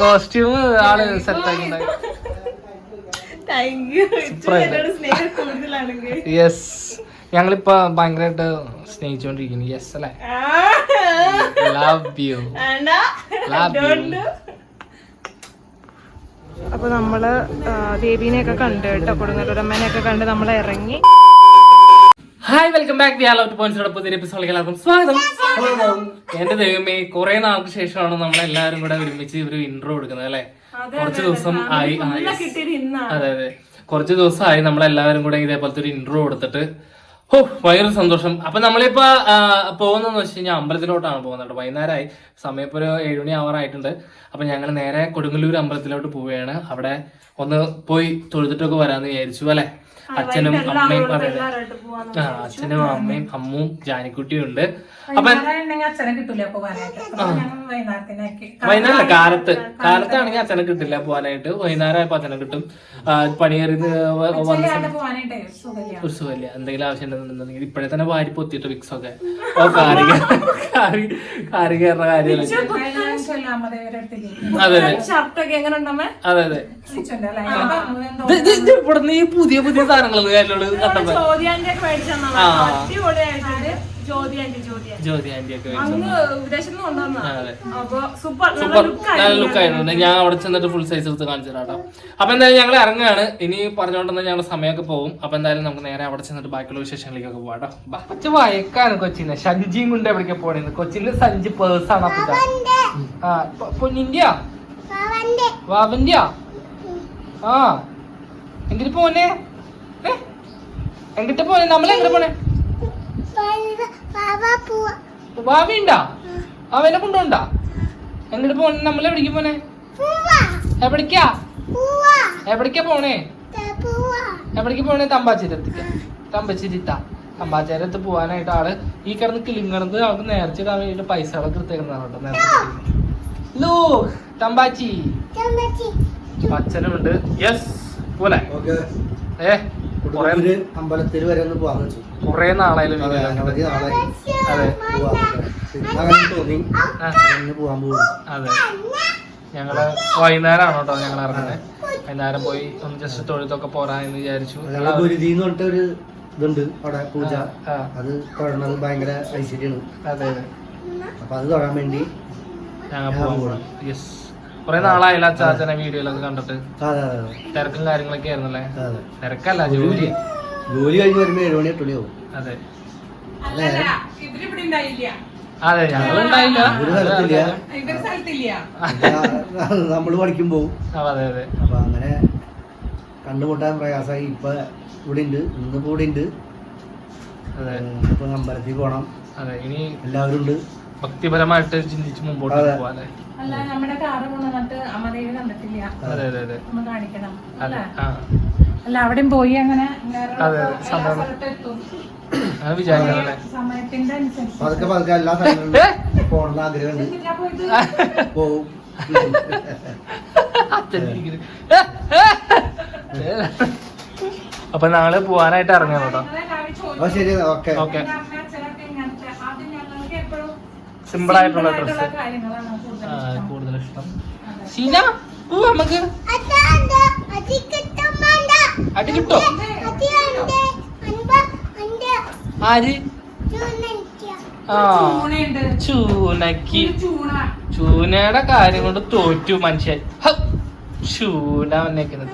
Costume ആൾ set ആക്കിണ്ടായി thank you Super ആയിട്ട്. സ്നേഹം കൂടുതലാണെങ്കിൽ യെസ് ഞങ്ങളിപ്പോ ഭയങ്കരമായിട്ട് സ്നേഹിച്ചോണ്ടിരിക്കുന്നു. യെസ് അല്ലേ? Love you Love you. അപ്പൊ നമ്മൾ ദേവീനെ ദേവീനെയൊക്കെ കണ്ട് കേട്ടോ. കൊടുങ്ങല്ലൂരമ്മേനെയൊക്കെ കണ്ട് നമ്മൾ ഇറങ്ങി. Hi welcome back Diya love പോയിന്റ്സിന്റെ പുതിയ എപ്പിസോഡിലേക്ക് എല്ലാവർക്കും സ്വാഗതം. എന്റെ ദൈവമേ കുറെ നാൾക്ക് ശേഷമാണ് നമ്മൾ എല്ലാവരും കൂടെ ഒരുമിച്ച് ഒരു ഇൻട്രോ കൊടുക്കുന്നത് അല്ലെ? കുറച്ച് ദിവസം ആയി അതെ അതെ. കുറച്ച് ദിവസമായി നമ്മളെല്ലാവരും കൂടെ ഇതേപോലത്തെ ഒരു ഇൻട്രോ കൊടുത്തിട്ട് ഓ ഭയങ്കര സന്തോഷം. അപ്പൊ നമ്മളിപ്പോ പോകുന്നതെന്ന് വെച്ച് കഴിഞ്ഞാൽ അമ്പലത്തിലോട്ടാണ് പോകുന്നത് കേട്ടോ. വൈകുന്നേരമായി. സമയം ഇപ്പോൾ ഒരു ഏഴുമണി ആവാറായിട്ടുണ്ട്. അപ്പൊ ഞങ്ങൾ നേരെ കൊടുങ്ങല്ലൂർ അമ്പലത്തിലോട്ട് പോവുകയാണ്. അവിടെ ഒന്ന് പോയി തൊഴുതിട്ടൊക്കെ വരാമെന്ന് വിചാരിച്ചു അല്ലെ? അച്ഛനും അമ്മയും. അച്ഛനും അമ്മയും അമ്മും ജാനിക്കുട്ടിയും ഉണ്ട് അച്ഛനെ വൈകുന്നേരമല്ല കാലത്ത് കാലത്താണെങ്കിൽ അച്ഛനെ കിട്ടില്ല പോവാനായിട്ട്. വൈകുന്നേരം ആയപ്പോ അച്ഛനെ കിട്ടും. പണിയേറി ഒരു സുഖമില്ല. എന്തെങ്കിലും ആവശ്യം ഉണ്ടെന്നുണ്ടെങ്കിൽ ഇപ്പോഴേ തന്നെ വാരി പൊത്തിയിട്ട് വിക്സ് ഒക്കെ. ഓ കാറി കയറുന്ന കാര്യമല്ല അതെ അതെ. അതെ അതെ. ഇവിടുന്ന് ഈ പുതിയ പുതിയ സാധനങ്ങൾ കണ്ടപ്പോ. ആ. ജ്യോതി ആന്റി ഒക്കെ നല്ല ആയിരുന്നു. ഞാൻ അവിടെ ചെന്നിട്ട് ഫുൾ സൈസ് എടുത്ത് കാണിച്ചു തരാം അപ്പൊ എന്തായാലും ഞങ്ങൾ ഇറങ്ങുകയാണ് ഇനി പറഞ്ഞുകൊണ്ടെന്ന് ഞങ്ങൾ സമയമൊക്കെ പോകും. അപ്പൊ എന്തായാലും നമുക്ക് നേരെ അവിടെ ചെന്നിട്ട് ബാക്കിയുള്ള വിശേഷങ്ങളിലേക്കൊക്കെ പോകാം പച്ച കൊച്ചു വയക്കാണ് കൊച്ചിനെ. സഞ്ജിയും കൊണ്ട് എവിടേക്ക് പോണേന്ന്. കൊച്ചിന്റെ സഞ്ചി പേഴ്സാണ് ആണ്. ആ പൊന്നിന്റെയാ? വാവന്റെയാ? ആ. എങ്കിട്ട് പോനെ? എങ്കിട്ട് പോനെ നമ്മൾ എങ്ങനെ പോണേ ഉണ്ടാ അവനെ കൊണ്ടുണ്ടാ എന്നിട്ട് പോണേ നമ്മൾ എവിടേക്ക് പോണേ? എവിടേക്കാ? എവിടേക്കാ പോണേ? എവിടേക്ക് പോണേ? തമ്പാച്ചേരത്തേക്ക് തമ്പച്ചിരിത്ത. തമ്പാച്ചേരത്ത് പോവാനായിട്ട് ആൾ ഈ കിടന്ന് കിളിങ്ങണത് അവൾക്ക് നേർച്ചിടാൻ വേണ്ടിട്ട് പൈസകളൊക്കെ എടുത്തേക്കുന്നതാണ് കേട്ടോ നേരത്തെ ലൂ തമ്പാച്ചി. അച്ഛനുണ്ട്. യെസ് പോലെ. ഏ? കൊടുങ്ങല്ലൂര് അമ്പലത്തിൽ വരെ ഒന്ന് പോകാൻ വെച്ചു കുറെ നാളായാലും അതെ, അനവധി നാളായി. അതെ പോവാൻ അങ്ങനെ തോന്നി. അങ്ങനെ പോവാൻ പോകും അതെ. ഞങ്ങൾ വൈകുന്നേരമാണ് കേട്ടോ ഞങ്ങൾ ഇറങ്ങുന്നത് വൈകുന്നേരം പോയി ഒന്ന് ജസ്റ്റ് തൊഴുത്തൊക്കെ പോരാ എന്ന് വിചാരിച്ചു. എന്ന് പറഞ്ഞിട്ട് ഒരു ഇതുണ്ട് അവിടെ പൂജ. അത് തൊഴണത് ഭയങ്കര ഐശ്വര്യമാണ് അതെ അതെ. അപ്പൊ അത് തൊഴാൻ വേണ്ടി ഞങ്ങൾ പോകാൻ പോകണം യെസ് കുറെ നാളായില്ല അച്ചാച്ചനെ വീഡിയോയിലൊക്കെ കണ്ടിട്ട്. അതെ അതെ അതെ. തിരക്കും കാര്യങ്ങളൊക്കെ ആയിരുന്നല്ലേ? അതെ തിരക്കല്ല ജോലി. ജോലി. കഴിഞ്ഞ് വരുമ്പോ ഏഴ് മണി എട്ട് മണിയാവും അതെ. ഉണ്ടായില്ല. അതെ സ്ഥലത്തില്ല. നമ്മൾ പഠിക്കുമ്പോ പോകും അതെ അതെ. അപ്പൊ അങ്ങനെ കണ്ടുമുട്ടാൻ പ്രയാസമായി. ഇപ്പൊ ഇവിടെ ഉണ്ട് ഇന്നിപ്പോ ഇവിടെ ഉണ്ട്. അതെ. ഇപ്പൊ അമ്പലത്തിൽ പോണം. അതെ ഇനി എല്ലാവരും ഉണ്ട്. ഭക്തിപരമായിട്ട് ചിന്തിച്ച് മുമ്പോട്ട് അതെ. പോവാല്ലേ? അല്ല നമ്മുടെ കാറ് കൊണ്ടുവന്നിട്ട് അമ്മദേവി കണ്ടിട്ടില്ല. അതെ അതെ അതെ. ഒന്ന് കാണിക്കണം. അതെ അല്ലേ? ആ. അല്ല അവിടെയും പോയി അങ്ങനെ അതെ, എല്ലാ സമയം. സ്ഥലത്തും എത്തും. അത് വിചാരിക്കണല്ലേ സമയത്തിന്റെ അനുസരിച്ച്. പതുക്കെ പതുക്കെ എല്ലാ സ്ഥലങ്ങളിലും പോകണമെന്ന് ആഗ്രഹമുണ്ട്. എന്തിനാ പോയത്? പോവും. അപ്പൊ നാളെ പോവാനായിട്ട് ഇറങ്ങാം കേട്ടോ. നിങ്ങളെ കാര്യം ചോദിച്ചു. അപ്പൊ ശരി ഓക്കെ. ഓക്കെ. അമ്മ ഇങ്ങനത്തെ ആദ്യം ഞങ്ങൾക്ക് എപ്പോഴും സിമ്പിൾ ആയിട്ടുള്ള ഡ്രസ് ഡ്രസ്സ് കൂടുതൽ ഇഷ്ടം. ഷീന പൂ നമുക്ക്. അടി കിട്ടോ ആര്? ആ. ചൂനക്ക്. ചൂനയുടെ കാര്യം കൊണ്ട് തോറ്റു മനുഷ്യൻ. ചൂന വന്നേക്കുന്നത്.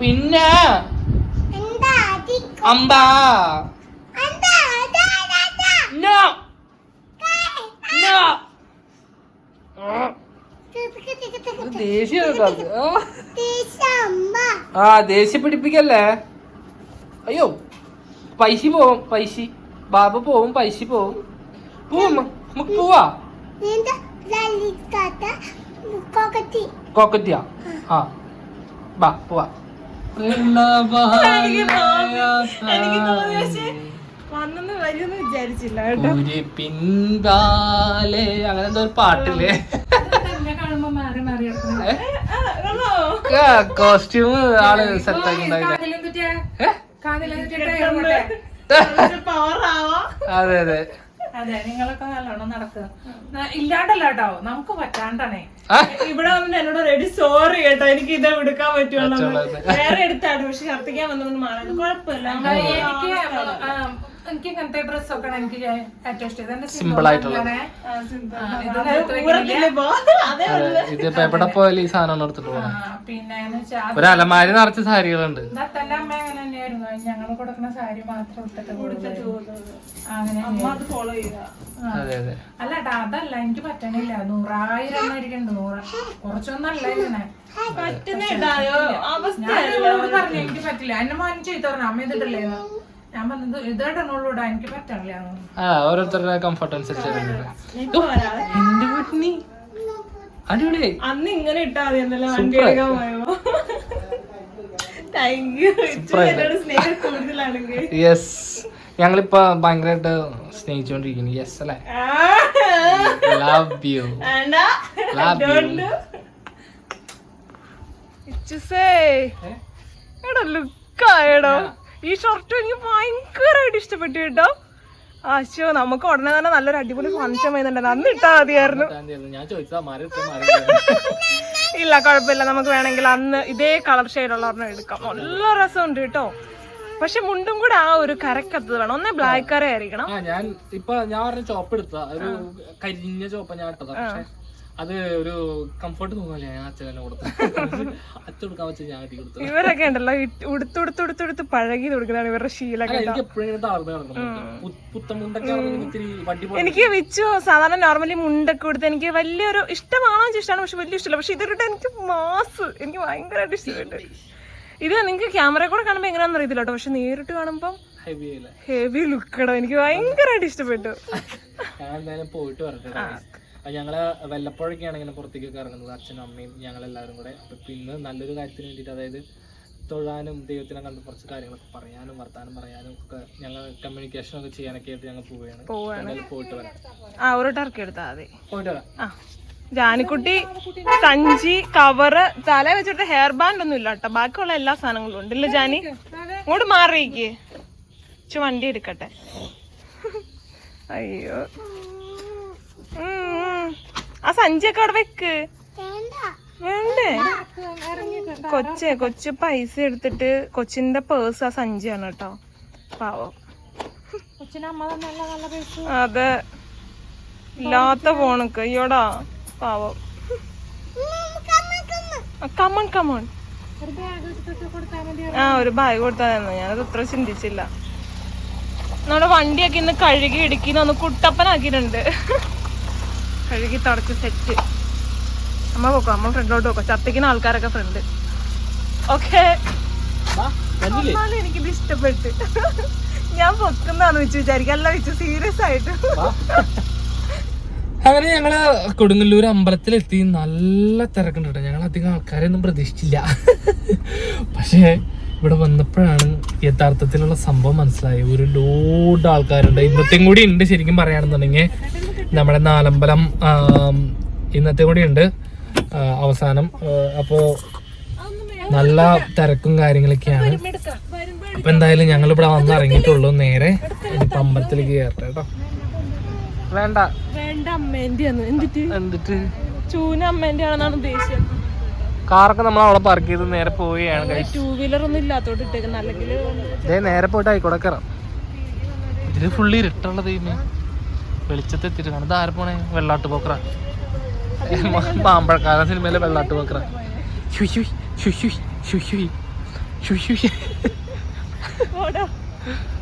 പിന്നെ? അമ്പാ നോ നോ ദേഷ്യം ആ ദേഷ്യം പിടിപ്പിക്കല്ലേ? അയ്യോ പൈസ പോവും പൈസ ബാബ പോവും പൈസ പോവും. പോവും നമുക്ക് പോവാ. കോക്കറ്റിയാ ആ. ബാ പോവാ. എനിക്ക് തോന്നി പക്ഷേ വന്നെന്ന് വരുമെന്ന് വിചാരിച്ചില്ല കേട്ടോ. ഒരു പിൻകാലെ അങ്ങനെ എന്തോ ഒരു പാട്ടില്ലേ? കോസ്റ്റ്യൂം ആൾ സെറ്റ് ആക്കി. അതെ അതെ. അതെ നിങ്ങളൊക്കെ നല്ലോണം നടക്കുക ഇല്ലാണ്ടല്ല കേട്ടോ നമുക്ക് പറ്റാണ്ടാണേ. ഇവിടെ വന്നിട്ട് എന്നോട് റെഡി സോറി കേട്ടോ എനിക്ക് ഇത് എടുക്കാൻ പറ്റുള്ളൂ വേറെ എടുത്താണ് പക്ഷെ ഛർദ്ദിക്കാൻ വന്നൊന്നും മാറാൻ. കുഴപ്പമില്ല. എനിക്ക് എനിക്ക് ഇങ്ങനത്തെ ഡ്രസ്സൊക്കെ എനിക്ക് ഏറ്റവും ഇഷ്ടം? സിമ്പിൾ ഇതിപ്പോ എവിടെ പോയാലും ഈ സാധനം എടുത്തിട്ട് പോകണം പിന്നെ എന്ന് വെച്ചാൽ ഒരു അലമാരി നിറച്ച സാരികളുണ്ട്. ദത്തന്റെ അമ്മ അങ്ങനെ തന്നെയായിരുന്നു. ഞങ്ങൾ കൊടുക്കുന്ന സാരി മാത്രം ഇട്ടിട്ട് കൊടുത്തിട്ട് അങ്ങനെ അത് ഫോളോ ചെയ്യുക അതെ അല്ല അതല്ല എനിക്ക് പറ്റണില്ല. നൂറായിരം എണ്ണായിരിക്കുന്നുണ്ട് നൂറ് കുറച്ചൊന്നല്ല ഇങ്ങനെ പറ്റുന്ന ഇടായോ അവസ്ഥ പറഞ്ഞു എനിക്ക് പറ്റില്ല. എന്നെ മോൻ ചെയ്തു പറഞ്ഞു അമ്മ ഇതിട്ടില്ലേ. ഞാൻ പറഞ്ഞത് എനിക്ക് ആ ഓരോരുത്തരുടെ കംഫർട്ട് അനുസരിച്ച് ഇപ്പൊ വരാം. എന്റെ വീട്ടിനി അടിപൊളിയായി അന്ന് ഇങ്ങനെ ഇട്ടാ മതി എന്നല്ലേ വണ്ടി എടുക്കാൻ പോയോ എന്നോട് സ്നേഹം കൂടുതലാണെങ്കിൽ. യെസ് ഞങ്ങളിപ്പോ ഭയങ്കരമായിട്ട് സ്നേഹിച്ചോണ്ടിരിക്കുന്നു. യെസ് അല്ലേ? ലവ് യു ലവ് യു എടാ ലുക്കായടോ ഈ ഷർട്ട് എനിക്ക് ഭയങ്കരമായിട്ട് ഇഷ്ടപ്പെട്ടു കേട്ടോ. ആശോ നമുക്ക് ഉടനെ തന്നെ നല്ലൊരു അടിപൊളി ഫംഗ്ഷൻ വരുന്നുണ്ട്. അന്ന് ഇട്ടാ മതിയായിരുന്നു ഇല്ല കുഴപ്പമില്ല. നമുക്ക് വേണമെങ്കിൽ അന്ന് ഇതേ കളർ ഷെയ്ഡുള്ള ഒരെണ്ണം എടുക്കാം. നല്ല രസമുണ്ട് കേട്ടോ. പക്ഷെ മുണ്ടും കൂടെ ആ ഒരു കരക്കത്തത് വേണം. ഒന്നേ ബ്ലാക്ക് കറി ആയിരിക്കണം. ഞാൻ ഇപ്പൊ ഞാൻ ചോപ്പ് എടുത്ത ഒരു കരിഞ്ഞ ചോപ്പ് ഞാൻ ഇട്ടതാ. അത് ഒരു കംഫർട്ട് തോന്നില്ല ഞാൻ അച്ഛൻ തന്നെ കൊടുത്തു അച്ഛൻ കൊടുക്കാൻ വെച്ചാൽ ഞാൻ കെട്ടി കൊടുത്തു ഇവരൊക്കെ ഉണ്ടല്ലോ ഉടുത്തുടുത്തുടുത്തുടുത്ത് പഴകി കൊടുക്കുന്നതാണ് ഇവരുടെ ശീലം എനിക്ക് എപ്പോഴും ഇത്തിരി വണ്ടി പോലെ എനിക്ക് വിച്ചു സാധാരണ നോർമലി മുണ്ടൊക്കെ കൊടുത്ത് എനിക്ക് വലിയൊരു ഇഷ്ടമാണോ ഇഷ്ടമാണ് പക്ഷെ വലിയ ഇഷ്ടമില്ല. പക്ഷെ ഇതിട്ട് എനിക്ക് മാസ് എനിക്ക് ഭയങ്കരമായിട്ട് ഇഷ്ടപ്പെട്ടു. ഇത് നിങ്ങൾക്ക് ക്യാമറ കൂടെ കാണുമ്പോൾ എങ്ങനെയാണെന്ന് അറിയത്തില്ല കേട്ടോ. പക്ഷെ നേരിട്ട് കാണുമ്പോൾ ഹെവി ലുക്കടോ എനിക്ക് ഭയങ്കരമായിട്ട് ഇഷ്ടപ്പെട്ടു. ഞാൻ പോയിട്ട് വരട്ടെ. അപ്പൊ ഞങ്ങൾ വല്ലപ്പോഴൊക്കെയാണ് ഇങ്ങനെ പുറത്തേക്കൊക്കെ ഇറങ്ങുന്നത് അച്ഛനും അമ്മയും ഞങ്ങളെല്ലാവരും കൂടെ. അപ്പൊ ഇന്ന് നല്ലൊരു കാര്യത്തിന് വേണ്ടിയിട്ട് അതായത് തൊഴാനും ദൈവത്തിനെ കണ്ട് കുറച്ച് കാര്യങ്ങളൊക്കെ പറയാനും വർത്താനം പറയാനും ഒക്കെ ഞങ്ങൾ കമ്മ്യൂണിക്കേഷൻ ഒക്കെ ചെയ്യാനൊക്കെ ആയിട്ട് ഞങ്ങൾ പോവുകയാണ്. പോയിട്ട് വരാം. ആ ഒരു ടർക്കി എടുത്താൽ മതി. പോയിട്ട് വരാം. ജാനിക്കുട്ടി സഞ്ചി കവറ് തല വെച്ചിട്ട് ഹെയർ ബാൻഡ് ഒന്നും ഇല്ല കേട്ടോ. ബാക്കിയുള്ള എല്ലാ സാധനങ്ങളും ഉണ്ട്. ഇല്ല ജാനി ഇങ്ങോട്ട് മാറിയിക്ക് വണ്ടി എടുക്കട്ടെ. അയ്യോ. ആ സഞ്ചിയൊക്കെ അവിടെ വെക്ക്. വേണ്ടേ. കൊച്ചേ കൊച്ചു പൈസ എടുത്തിട്ട് കൊച്ചിന്റെ പേഴ്സ് ആ സഞ്ചിയാണ് കേട്ടോ. പാവം. അതെ. ഇല്ലാത്ത ഫോണൊക്കെ. അയ്യോടാ പാവം. കമൺ കമൺ ആ ഒരു ബാഗ് കൊടുത്തായിരുന്നു ഞാനത് ഇത്ര ചിന്തിച്ചില്ല. നമ്മുടെ വണ്ടിയൊക്കെ ഇന്ന് കഴുകി ഇടുക്കി ഒന്ന് കുട്ടപ്പനാക്കിയിട്ടുണ്ട്. കഴുകി തുടച്ച് സെറ്റ് അമ്മ പോക്കോ? അമ്മ ഫ്രണ്ടിലോട്ട് പോക്കോ? ചത്തിക്കുന്ന ആൾക്കാരൊക്കെ ഫ്രണ്ട് ഓക്കെ. എനിക്കിത് ഇഷ്ടപ്പെട്ട്. ഞാൻ പൊക്കുന്നതാന്ന് വെച്ച് വിചാരിക്കും. അല്ല വെച്ച് സീരിയസ് ആയിട്ട്. അങ്ങനെ ഞങ്ങൾ കൊടുങ്ങല്ലൂർ അമ്പലത്തിലെത്തി. നല്ല തിരക്കുണ്ട് കേട്ടോ ഞങ്ങൾ അധികം ആൾക്കാരെയൊന്നും പ്രതീക്ഷിച്ചില്ല. പക്ഷേ ഇവിടെ വന്നപ്പോഴാണ് യഥാർത്ഥത്തിലുള്ള സംഭവം മനസ്സിലായി ഒരു ലോഡ് ആൾക്കാരുണ്ട്. ഇന്നത്തെയും കൂടി ഉണ്ട് ശരിക്കും പറയുകയാണെന്നുണ്ടെങ്കിൽ നമ്മുടെ നാലമ്പലം ഇന്നത്തെ കൂടി ഉണ്ട്. അവസാനം അപ്പോ നല്ല തിരക്കും കാര്യങ്ങളൊക്കെയാണ്. അപ്പൊ എന്തായാലും ഞങ്ങൾ ഇവിടെ വന്ന് ഇറങ്ങിയിട്ടുള്ളൂ നേരെ. ഇനിയിപ്പോ അമ്പലത്തിലേക്ക് കയറട്ടെ കേട്ടോ. വേണ്ട. വേണ്ട അമ്മേന്റെ എന്നിട്ട് എന്നിട്ട് ചൂന അമ്മേന്റെ ആണെന്നാണ് ഉദ്ദേശിച്ചത് കാറൊക്കെ നമ്മൾ അവിടെ പാർക്ക് ചെയ്ത് നേരെ പോവുകയാണ്. ടൂ വീലർ ഒന്നും ഇല്ലാത്തോട്ട് ഇട്ടേക്കുന്ന. അല്ലെങ്കിൽ ദേ നേരെ പോയിട്ട് ആയിക്കോട്ടെ കയറാം. ഇതിൽ ഫുള്ളി ഇരുട്ടുള്ള ദൈവമേ? വെളിച്ചത്ത് എത്തിയിട്ട് ഇത് ആരെ പോണേ? വെള്ളാട്ട് പോക്കറ മാമ്പഴക്കാല സിനിമയിലെ വെള്ളാട്ട് പോക്കറ.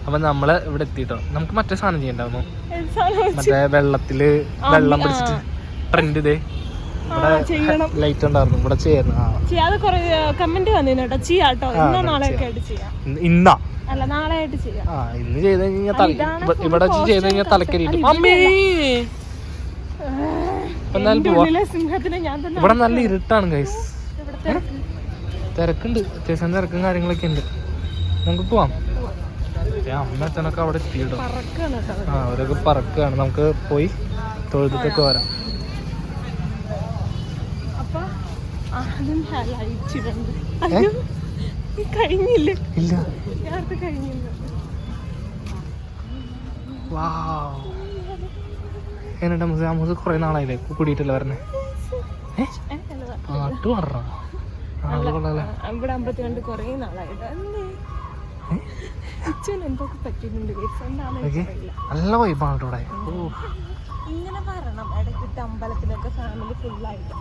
അപ്പൊ നമ്മൾ ഇവിടെ എത്തിട്ടോ? നമുക്ക് മറ്റേ സാധനം ചെയ്യണ്ടാവുന്നു. മറ്റേ വെള്ളത്തിൽ വെള്ളം പിടിച്ചിട്ട് ട്രെൻഡ് ഇതേ ലൈറ്റ് ഉണ്ടായിരുന്നു. ഇവിടെ ചെയ്യാട്ടോ ഇന്നോ. അല്ല നാളെ ആയിട്ട് ചെയ്യാം. ആ ഇന്ന് ചെയ്ത് കഴിഞ്ഞാൽ തല ഇവിടെ ചെയ്ത് കഴിഞ്ഞാൽ ഞാൻ തന്നെ ഇവിടെ നല്ല ഇരുട്ടാണ് ഗൈസ് തിരക്കുണ്ട്. അത്യാവശ്യം തിരക്കും കാര്യങ്ങളൊക്കെ ഉണ്ട്. നമുക്ക് പോവാം. അമ്മ അച്ഛനൊക്കെ അവിടെ എത്തിയിട്ടോ ആ അവരൊക്കെ പറക്കുകയാണ് നമുക്ക് പോയി തൊഴുതിട്ടൊക്കെ വരാം. കഴിഞ്ഞില്ല? ഇല്ല. കഴിഞ്ഞില്ല വാവ്. എന്നിട്ട് അമ്മൂസ് അമ്മൂസ് കുറെ നാളായില്ലേ? കൂടിയിട്ടല്ലേ പറഞ്ഞേ പാട്ട് പറഞ്ഞോ ഇവിടെ അമ്പത്തി കണ്ട് കൊറേ നാളായിട്ട്. എന്തൊക്കെ. എന്താണെന്ന് നല്ല വൈബാണ് ഇവിടെ. ഓ. ഇങ്ങനെ വരണം. ഇടയ്ക്കിട്ട് അമ്പലത്തിലൊക്കെ ഫാമിലി ഫുള്ളായിട്ട്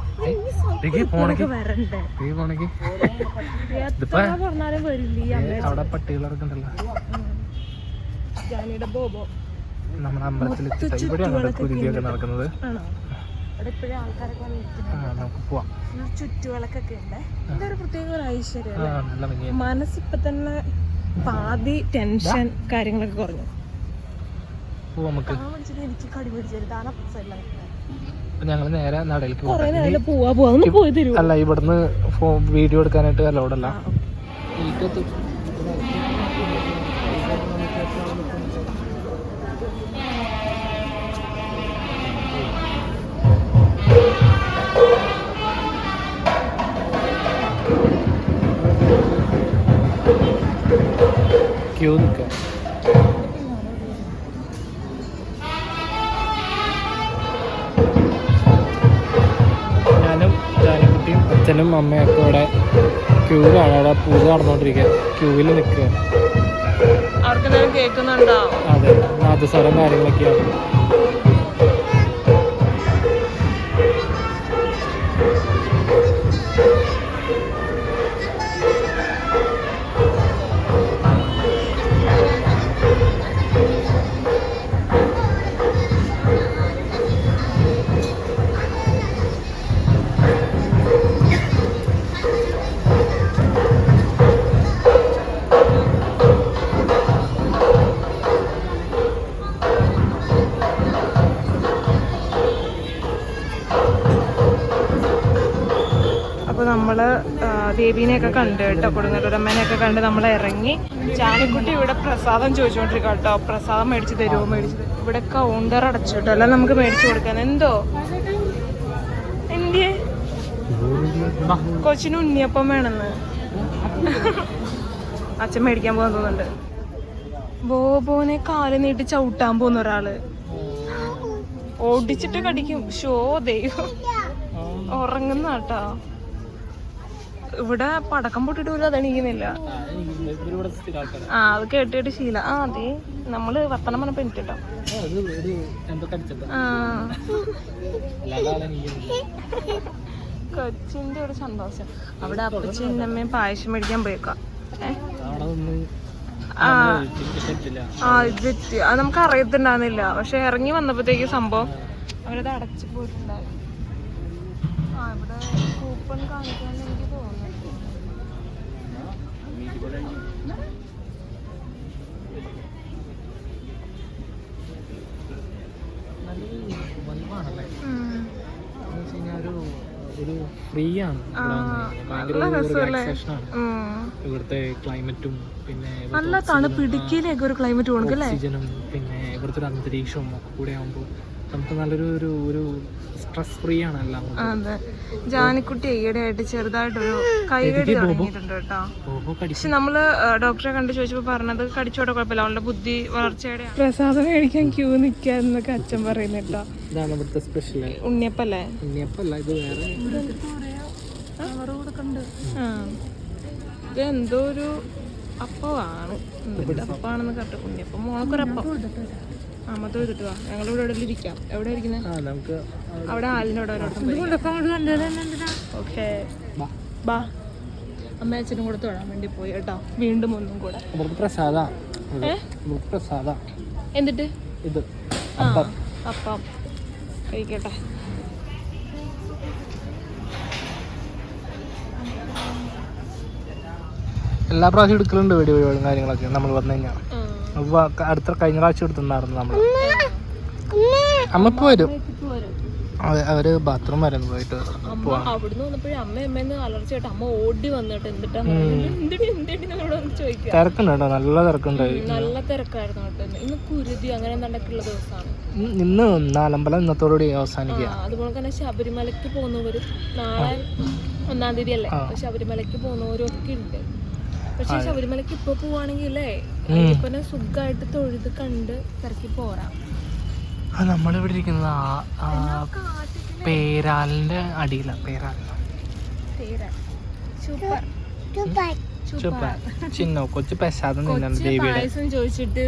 ജാനിയുടെ ബോബോ. നമ്മുടെ അമ്പലത്തിൽ എത്തിയിട്ട് ഇവിടെയാണ് അവിടെ കുരുതിയൊക്കെ നടക്കുന്നത് ചുറ്റുവിളക്കൊക്കെ ഉണ്ട്. ഇതൊരു പ്രത്യേക ഒരു ഐശ്വര്യം മനസ്സിപ്പോ തന്നെ പാതി ടെൻഷൻ കാര്യങ്ങളൊക്കെ കുറഞ്ഞു പോവാം നമുക്ക് ആ വിളിച്ചത് എനിക്ക് കടി പിടിച്ചത് താൻ അപ്പൊ ഞങ്ങൾ നേരെ നടയിലേക്ക് പോവാ പോവാ. അല്ല ഇവിടുന്ന് വീഡിയോ എടുക്കാനായിട്ട് അലോഡല്ല ക്യൂ അമ്മയൊക്കെ ഇവിടെ ക്യൂവിലാണ്. അവിടെ പൂജ നടന്നുകൊണ്ടിരിക്കുക ക്യൂവിൽ നിൽക്കുക അതെ. നാദസ്വരം കാര്യങ്ങളൊക്കെയാണ്. ആ, ദേവീനെയൊക്കെ കണ്ട് കേട്ടോ കൊടുങ്ങല്ലൂരമ്മേനെയൊക്കെ കണ്ട് നമ്മൾ ഇറങ്ങി. ചാനിക്കുട്ടി ഇവിടെ പ്രസാദം ചോദിച്ചുകൊണ്ടിരിക്കുക കേട്ടോ. പ്രസാദം മേടിച്ച് തരുമോ മേടിച്ച് തരുമോ? ഇവിടെ കൗണ്ടർ അടച്ചു കേട്ടോ. അല്ല നമുക്ക് മേടിച്ചു കൊടുക്കാൻ എന്തോ? എന്തിയെ? കൊച്ചിന് ഉണ്ണിയപ്പം വേണമെന്ന്. അച്ഛൻ മേടിക്കാൻ പോകാൻ തോന്നുന്നുണ്ട്. ബോബോനെ കാൽ നീട്ടി ചവിട്ടാൻ പോകുന്ന ഒരാൾ. ഓടിച്ചിട്ട് കടിക്കും. ഷോ ദൈവം. ഉറങ്ങുന്ന കേട്ടോ. ഇവിടെ പടക്കം പൊട്ടിട്ട് പോലും അത് എണീക്കുന്നില്ല. ആ അത് കേട്ടിട്ട് ശീല. ആ അതെ. നമ്മൾ വർത്തനം പറഞ്ഞപ്പോ എനിക്കിട്ടോ ആ. കൊച്ചിന്റെ ഒരു സന്തോഷം. അവിടെ അപ്പച്ചി അമ്മയും പായസം മേടിക്കാൻ പോയേക്കാം? ആ. എത്തി. അത് നമുക്ക് അറിയത്തുണ്ടായിരുന്നില്ല. പക്ഷെ ഇറങ്ങി വന്നപ്പോഴത്തേക്ക് സംഭവം അവരത് അടച്ചു പോയിട്ടുണ്ടായിരുന്നു ആ ഇവിടെ കൂപ്പൺ കാണിക്കാൻ. ഒരു ഫ്രീ ആണ് ഇവിടുത്തെ ക്ലൈമറ്റും പിന്നെ നല്ല തണുപ്പ് ഇടുക്കിയിലേക്ക് ഒരു ക്ലൈമറ്റ് ഓക്സിജനും പിന്നെ ഇവിടുത്തെ ഒരു അന്തരീക്ഷവും ഒക്കെ കൂടെ ആകുമ്പോൾ നമുക്ക് നല്ലൊരു ഒരു ഒരു സ്ട്രെസ് ഫ്രീ ആണ് എല്ലാം അതെ. ജാനിക്കുട്ടി ഈയിടെയായിട്ട് ചെറുതായിട്ടൊരു കൈകടി തുടങ്ങിയിട്ടുണ്ട് കേട്ടോ. പക്ഷെ നമ്മൾ ഡോക്ടറെ കണ്ട് ചോദിച്ചപ്പോ പറഞ്ഞത് കടിച്ചോടെ കുഴപ്പമില്ല. അവളുടെ ബുദ്ധി വളർച്ചയുടെ പ്രസാദം കഴിക്കാൻ ക്യൂ നിക്കാന്നൊക്കെ അച്ഛൻ പറയുന്നുണ്ടോ കേട്ടോ. ഇതാണ് ഇവിടുത്തെ സ്പെഷ്യൽ ഉണ്ണിയപ്പല്ലേ? ഉണ്ണിയപ്പല്ല ഇത് വേറെ. ആ. ഇത് എന്തോ ഒരു അപ്പമാണ്. അപ്പാണെന്ന് കേട്ടോ. ഉണ്ണിയപ്പം മോണക്കൊരപ്പം ഞങ്ങൾ ഇവിടെ എവിടെ ഇരിക്കാം. എവിടെ ഇരിക്കുന്നത് നമുക്ക് അവിടെ ആലിനോട് ഓക്കെ. ബാ. ബാ. അമ്മ അച്ഛനും കൂടെ തൊഴാൻ വേണ്ടി പോയി കേട്ടോ. വീണ്ടും ഒന്നും കൂടെ. പ്രസാദ? പ്രസാദ എന്നിട്ട് ഇത് അപ്പം. കഴിക്കട്ടെ. എല്ലാ പ്രാവശ്യം എടുക്കലുണ്ട് വീഡിയോ കാര്യങ്ങളൊക്കെ നമ്മൾ വന്നു കഴിഞ്ഞാൽ അടുത്ത കഴിഞ്ഞ പ്രാവശ്യം എടുത്തിട്ടുണ്ടായിരുന്നു നമ്മൾ അമ്മ പോരും വരും? അവർ ബാത്റൂം വരെ പോയിട്ട് തിരക്കുണ്ടോ നല്ല തിരക്കുണ്ടായി നല്ല തിരക്കായിരുന്നു ഇന്ന്. കുരുതി അങ്ങനെ ദിവസമാണ്. ഇന്ന് നാലമ്പലം ഇന്നത്തോടുകൂടി അവസാനിക്കുക. അതുപോലെ തന്നെ ശബരിമലയ്ക്ക് പോകുന്നവരും നാളെ ഒന്നാം തീയതി അല്ലേ? ശബരിമലക്ക് ശബരിമലയ്ക്ക് പോകുന്നവരും ഒക്കെ ഉണ്ട്. പക്ഷെ ശബരിമലയ്ക്ക് ഇപ്പൊ പോവാണെങ്കിൽ അല്ലേ അയ്യപ്പനെ സുഖമായിട്ട് തൊഴുത് കണ്ട് ഇറക്കി പോരാം. ആ നമ്മളിവിടെ ഇരിക്കുന്നത് ആ പേരാലിന്റെ അടിയിലാണ് പേരാൽ. ചിന്നോ കൊച്ചു ദേവിയുടെ ചോദിച്ചിട്ട്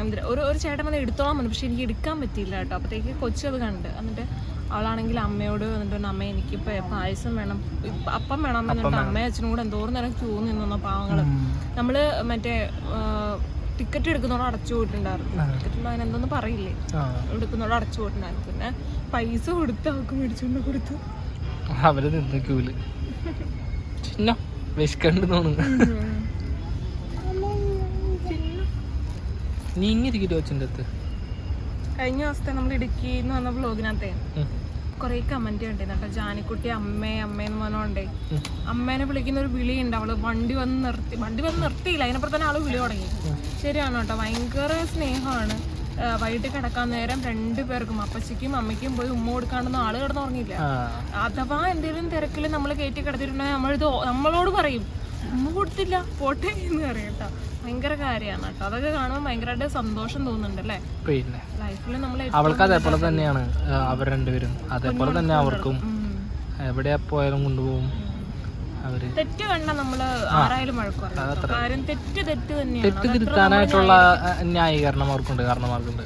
എന്താ ഒരു ഒരു ചേട്ടൻ വന്ന് എടുത്തോളാൻ പറഞ്ഞു പക്ഷെ എനിക്ക് എടുക്കാൻ പറ്റിയില്ല കേട്ടോ. അപ്പത്തേക്ക് കൊച്ചു അത് കണ്ട്. എന്നിട്ട് അവളാണെങ്കിൽ അമ്മയോട് പറഞ്ഞു, അമ്മ എനിക്ക് പ- പായസം വേണം. അപ്പം വേണം എന്നിട്ട് അമ്മയും അച്ഛനും കൂടെ എന്തോരം നേരം ക്യൂ നിന്നു പാവങ്ങൾ. നമ്മൾ മറ്റേ ടിക്കറ്റ് എടുക്കുന്നോട് അടച്ചു പോയിട്ടുണ്ടായിരുന്നു. ടിക്കറ്റ് അതിനെന്തോന്ന് പറയില്ലേ? എടുക്കുന്നോട് അടച്ചു പോയിട്ടുണ്ടായിരുന്നു. പിന്നെ പൈസ കൊടുത്ത് അവർക്ക് മേടിച്ചുകൊണ്ട് കൊടുത്തു. അവർ നിന്ന് ക്യൂൽ. ചിന്നോ വിശക്കണ്ട് തോന്നുന്നു. നീ ഇങ്ങിരിക്കട്ടോ അച്ഛന്റെ അടുത്ത്? കഴിഞ്ഞ ദിവസത്തെ നമ്മൾ ഇടുക്കി എന്ന് പറഞ്ഞ ഉം. കൊറേ കമന്റ് കണ്ടിരുന്നു കേട്ടോ. ജാനിക്കുട്ടി അമ്മേ അമ്മേന്ന് പറഞ്ഞോണ്ടേ. അമ്മേനെ വിളിക്കുന്ന ഒരു വിളി ഉണ്ട് അവൾ വണ്ടി വന്ന് നിർത്തി വണ്ടി വന്ന് നിർത്തിയില്ല. അതിനപ്പുറം തന്നെ ആൾ വിളി തുടങ്ങി. ശരിയാണ് കേട്ടോ. ഭയങ്കര സ്നേഹമാണ്. വൈകിട്ട് കിടക്കാൻ നേരം രണ്ടു പേർക്കും അപ്പച്ചിക്കും അമ്മയ്ക്കും പോയി ഉമ്മ കൊടുക്കാണ്ടൊന്നും ആൾ കിടന്നുറങ്ങിയില്ല അഥവാ എന്തെങ്കിലും തിരക്കിൽ നമ്മൾ കയറ്റി കിടത്തിട്ടുണ്ടെങ്കിൽ നമ്മളിത് നമ്മളോട് പറയും ഉമ്മ കൊടുത്തില്ല പോട്ടെ എന്ന് പറയും കേട്ടോ. ഭയങ്കര കാര്യമാണ് കേട്ടോ അതൊക്കെ കാണുമ്പോൾ ഭയങ്കരമായിട്ട് സന്തോഷം തോന്നുന്നുണ്ട് അല്ലേ പിന്നെ ലൈഫിൽ നമ്മൾ അവൾക്ക് അതേപോലെ തന്നെയാണ്. അവർ രണ്ടുപേരും. അതേപോലെ തന്നെ അവർക്കും. എവിടെ പോയാലും കൊണ്ടുപോകും. അവർ. തെറ്റ് കണ്ട നമ്മൾ ആരായാലും വഴക്ക് കാര്യം തെറ്റ് തെറ്റ് തന്നെയാണ്. തെറ്റ് തിരുത്താനായിട്ടുള്ള ന്യായീകരണം അവർക്കുണ്ട് കാരണമാർക്കുണ്ട്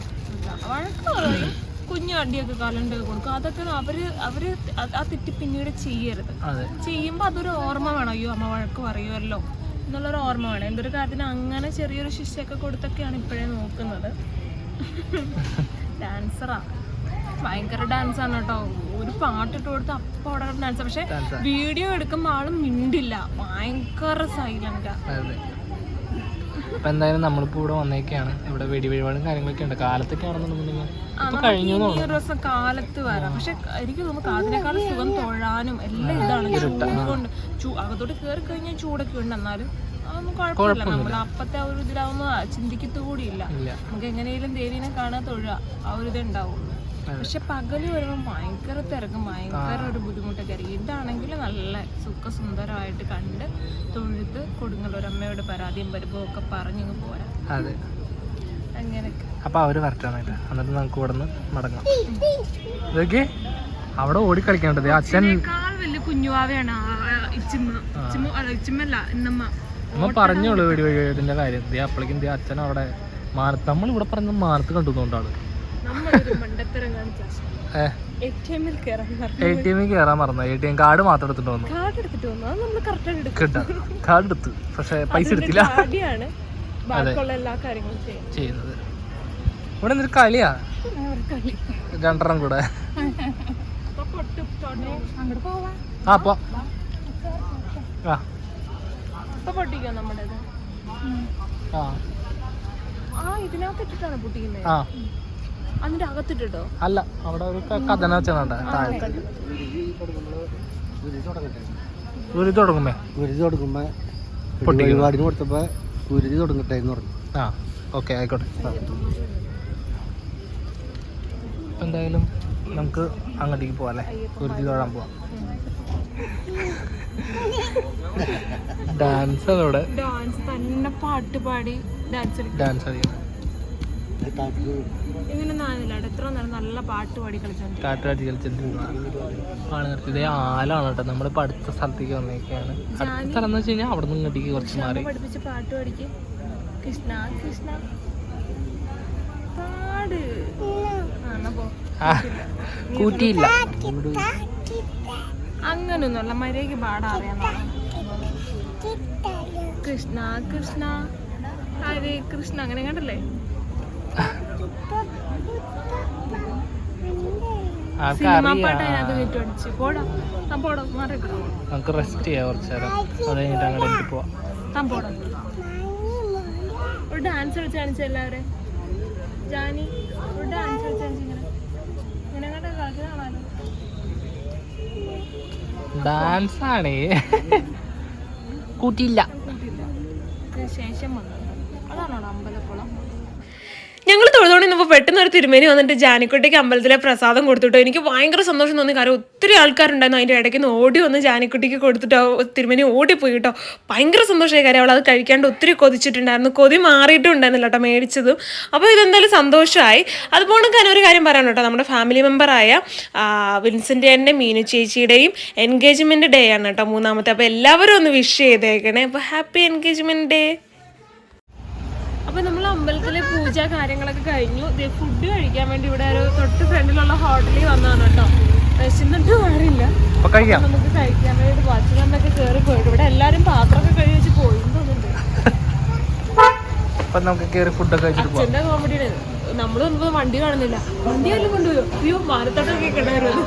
വഴക്ക് കുഞ്ഞു അടിയൊക്കെ കാലുണ്ട് കൊടുക്കും. അതൊക്കെ അവർ അവർ ആ തെറ്റ് പിന്നീട് ചെയ്യരുത്. ചെയ്യുമ്പോ അതൊരു ഓർമ്മ വേണം. അയ്യോ അമ്മ വഴക്ക് പറയുമല്ലോ എന്നുള്ളൊരു ഓർമ്മ വേണം എന്തൊരു കാര്യത്തിന് അങ്ങനെ ചെറിയൊരു ശിക്ഷയൊക്കെ കൊടുത്തൊക്കെയാണ് ഇപ്പോഴേ നോക്കുന്നത്. ഡാൻസറാ ഭയങ്കര ഡാൻസ് ആണ് കേട്ടോ. ഒരു പാട്ടിട്ട് കൊടുത്ത് അപ്പൊ അവിടെ ഡാൻസ് പക്ഷെ വീഡിയോ എടുക്കുമ്പോൾ ആളും മിണ്ടില്ല. ഭയങ്കര സൈലന്റാ അതെ. എന്തായാലും നമ്മളിപ്പോ ഇവിടെ വന്നേക്കാണ്. ഇവിടെ വെടി വഴിപാടും കാര്യങ്ങളൊക്കെ ഉണ്ട്. കാലത്തൊക്കെ ആണെന്നുണ്ടെങ്കിൽ കഴിഞ്ഞു ദിവസം കാലത്ത് വരാം. പക്ഷെ എനിക്ക് തോന്നുന്നു കാതിനേക്കാൾ സുഖം തൊഴാനും എല്ലാം ഇതാണ്. ചൂട് കൊണ്ട് അകത്തോട്ട് കയറി കഴിഞ്ഞാൽ ചൂടൊക്കെ ഉണ്ട്. എന്നാലും അതൊന്നും കുഴപ്പമില്ല. നമ്മൾ അപ്പത്തെ ആ ഒരു ഇതിലാവുമ്പോ ചിന്തിക്കത്തു കൂടിയില്ല നമുക്ക് എങ്ങനെയും ദേവീനെ കാണാൻ തൊഴുക ആ ഒരു ഇതേ ഉണ്ടാവുള്ളൂ. പക്ഷെ പകൽ വരുമ്പോൾ ഭയങ്കര തിരക്കും ഭയങ്കര ഒരു ബുദ്ധിമുട്ടൊക്കെ ആയിരിക്കും. ഇതാണെങ്കിൽ നല്ല സുഖസുന്ദരമായിട്ട് കണ്ട് തൊഴുത്ത് കൊടുങ്ങല്ലൂരമ്മയോട് പരാതിയും വരുമ്പോ ഒക്കെ പറഞ്ഞു പോരാ. അതെ. അപ്പൊ അവർ വരട്ടാനായിട്ട് എന്നിട്ട് നമുക്ക് ഇവിടെ നിന്ന് മടങ്ങാം ഇതൊക്കെ അവിടെ ഓടി കളിക്കേണ്ടത്. അച്ഛൻ അമ്മ പറഞ്ഞോളൂ വെടി വഴിപാടിന്റെ കാര്യം. ദേ അപ്പോഴേക്കും ദേ അച്ഛൻ അവിടെ മാനത്ത് നമ്മൾ ഇവിടെ പറഞ്ഞ മാനത്ത് കണ്ടുകൊണ്ടാണ് എ ടി എമ്മിൽ കയറാൻ മറന്നു. എ ടി എം കാർഡ് മാത്രം എടുത്തിട്ട് വന്നു. കാർഡ് കിട്ടാ. എടുത്തു. പക്ഷെ പൈസ എടുത്തില്ല. ചെയ്യുന്നത്. ഇവിടെ നിന്നൊരു കളിയാ? കളി രണ്ടെണ്ണം കൂടെ. അപ്പൊ അങ്ങോട്ട് പോവാ ആ. പോ ആ. അതിന്റെ അകത്തിട്ടോ അല്ല അവിടെ ഒരു കഥന വെച്ചാണ് താഴെ. ഒരു തുടങ്ങുമ്പേ കുരുതി കൊടുക്കുമ്പോ പൊട്ടിക്കുന്നു. വഴിപാടിന് കൊടുത്തപ്പോ ഗുരുതി തുടങ്ങട്ടെ എന്ന് പറഞ്ഞു. ആ ഓക്കെ ആയിക്കോട്ടെ. എന്തായാലും നമുക്ക് അങ്ങോട്ടേക്ക് പോവാം അല്ലേ? കുരുതി തൊഴാൻ പോവാം. ഡാൻസ് അതോടെ ഡാൻസ് തന്നെ പാട്ട് പാടി നേരം നല്ല പാട്ട് പാടി ഇതേ ആലാണ് കേട്ടോ. നമ്മൾ അടുത്ത സ്ഥലത്തേക്ക് വന്നേക്കാണ്. അടുത്ത സ്ഥലം എന്ന് വെച്ച് കഴിഞ്ഞാൽ അവിടെ നിന്ന് ഇങ്ങോട്ടേക്ക് കുറച്ച് മാറി. പഠിപ്പിച്ച് പാട്ട് പാടിക്ക്. കൃഷ്ണ കൃഷ്ണ പാട് കൂട്ടിയില്ല. അങ്ങനൊന്നുമല്ല മര്യാദയ്ക്ക് പാടാറിയാ കൃഷ്ണ കൃഷ്ണ. ഹരേ കൃഷ്ണ അങ്ങനെ കണ്ടല്ലേ? നമുക്ക് റെസ്റ്റ് ചെയ്യാം കുറച്ച് നേരം അത് കഴിഞ്ഞിട്ട് അങ്ങോട്ട് എനിക്ക് പോവാം. പോടാ. ഒരു ഡാൻസ് കളിച്ച് കാണിച്ച എല്ലാവരും ജാനി ഒരു ഡാൻസ് കളിച്ച് കാണിച്ച് ഇങ്ങനെ ഇങ്ങനെ കണ്ട കളിക്കുന്നതാണല്ലോ ഡാൻസ് ആണ് കൂട്ടിയില്ല. ശേഷം വന്നത് അതാണോ അമ്പലക്കുളം? ഞങ്ങൾ തൊഴുതോണി നിന്നപ്പോൾ പെട്ടെന്ന് ഒരു തിരുമേനി വന്നിട്ട് ജാനിക്കുട്ടിക്ക് അമ്പലത്തിലെ പ്രസാദം കൊടുത്തിട്ടോ. എനിക്ക് ഭയങ്കര സന്തോഷം തോന്നി. കാരണം ഒത്തിരി ആൾക്കാരുണ്ടായിരുന്നു. അതിന്റെ ഇടയ്ക്ക് നിന്ന് ഓടി വന്ന് ജാനിക്കുട്ടിക്ക് കൊടുത്തിട്ടോ തിരുമേനി ഓടിപ്പോയി കേട്ടോ ഭയങ്കര സന്തോഷമായി. കാര്യം അവൾ അത് കഴിക്കാണ്ട് ഒത്തിരി കൊതിച്ചിട്ടുണ്ടായിരുന്നു. കൊതി മാറിയിട്ടും ഉണ്ടായിരുന്നില്ല കേട്ടോ മേടിച്ചതും. അപ്പോൾ ഇതെന്തായാലും സന്തോഷമായി അതുപോലെ തന്നെ ഒരു കാര്യം പറയാൻ കേട്ടോ. നമ്മുടെ ഫാമിലി മെമ്പറായ വിൻസെന്റ് മീനു ചേച്ചിയുടെയും എൻഗേജ്മെന്റ് ഡേ ആണ് കേട്ടോ മൂന്നാമത്തെ. അപ്പോൾ എല്ലാവരും ഒന്ന് വിഷ് ചെയ്തേക്കണേ. അപ്പോൾ ഹാപ്പി എൻഗേജ്മെന്റ് ഡേ അപ്പൊ നമ്മൾ അമ്പലത്തിലെ പൂജ കാര്യങ്ങളൊക്കെ കഴിഞ്ഞു. ഫുഡ് കഴിക്കാൻ വേണ്ടി ഇവിടെ ഒരു തൊട്ട് ഫ്രണ്ടിലുള്ള ഹോട്ടലിൽ വന്നതാണ് കേട്ടോ. വിശന്നിട്ട് കാര്യമില്ല നമുക്ക് കഴിക്കാൻ വേണ്ടി വാച്ച്മാനൊക്കെ കയറി പോയിട്ട് ഇവിടെ എല്ലാരും പാത്രമൊക്കെ കഴുകി വെച്ച് പോയി തോന്നുന്നുണ്ട്. അപ്പൊ നമുക്ക് കയറി ഫുഡൊക്കെ കഴിച്ചിട്ട് പോവാം. അച്ഛന്റെ കോമഡിയാണ് നമ്മൾ വണ്ടി കാണുന്നില്ല. വണ്ടി എല്ലാം കൊണ്ടുപോയോ? അയ്യോ മാനത്തോട്ടൊക്കെ കിടന്നു